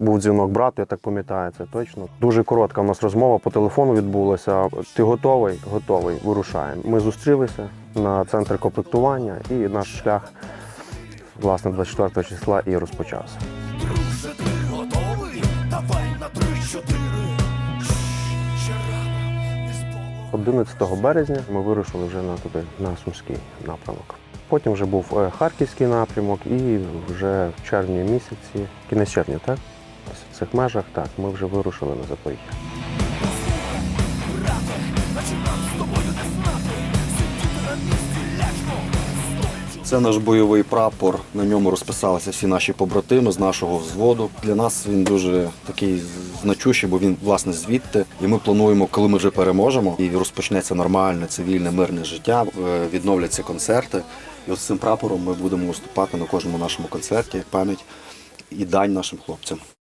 Був дзвінок брату, я так пам'ятаю, це точно. Дуже коротка у нас розмова по телефону відбулася. Ти готовий? Готовий, вирушаємо. Ми зустрілися на центр комплектування, і наш шлях, власне, 24 числа і розпочався. Друже, ти готовий? Давай на три-чотири. Ще рано, 11 березня ми вирушили вже на туди, на Сумський напрямок. Потім вже був е, Харківський напрямок, і вже в червні місяці, кінець червня, так? Ось в цих межах, так, ми вже вирушили на Запоріжжя. Це наш бойовий прапор. На ньому розписалися всі наші побратими з нашого взводу. Для нас він дуже такий значущий, бо він власне звідти. І ми плануємо, коли ми вже переможемо, і розпочнеться нормальне цивільне мирне життя, е, відновляться концерти. І з цим прапором ми будемо виступати на кожному нашому концерті, пам'ять і дань нашим хлопцям.